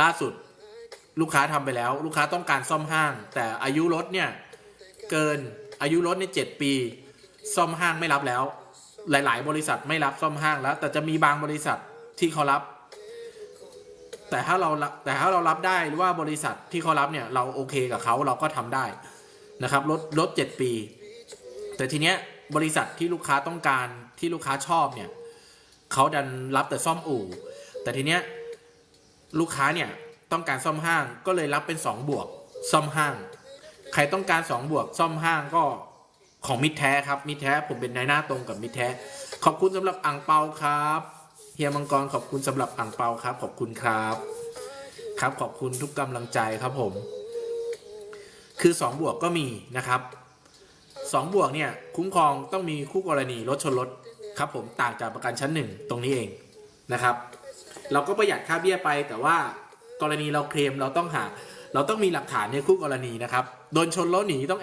ล่าสุดลูกค้าทำไปแล้ว ลูกค้าต้องการซ่อมห้าง แต่อายุรถเนี่ยเกินอายุรถในเจ็ดปี ซ่อมห้างไม่รับแล้ว หลาย ๆ บริษัทไม่รับซ่อมห้างแล้ว แต่จะมีบางบริษัทที่เขารับ แต่ถ้าเราแต่ถ้าเรารับได้หรือว่าบริษัทที่เขารับเนี่ยเราโอเคกับเขาเราก็ทำได้นะครับรถรถเจ็ดปี แต่ทีเนี้ยบริษัทที่ลูกค้าต้องการที่ลูกค้าชอบเนี่ยเขาดันรับแต่ซ่อมอู่ แต่ทีเนี้ย ลูกค้าเนี่ยต้องการซ่อมห้างก็เลยรับเป็น 2 บวก ซ่อมห้าง ใครต้องการ 2 บวก ซ่อมห้างก็ของมิตรแท้ครับ มิตรแท้ผมเป็นนายหน้าตรงกับมิตรแท้ ขอบคุณสำหรับอ่างเปาครับเฮียมังกรขอบคุณสำหรับอ่างเปาครับ ขอบคุณครับ ครับขอบคุณทุกกำลังใจครับผม คือ 2 บวกก็มีนะครับ 2 บวกเนี่ยคุ้มครองต้องมีคู่กรณีรถชนรถครับผมต่างจากประกันชั้นหนึ่งตรงนี้เองนะครับ เราก็ประหยัดค่าเบี้ยไป แต่ว่ากรณีเราเคลมเราต้องหา เราต้องมีหลักฐานในคู่กรณีนะครับ โดนชนแล้วหนีต้อง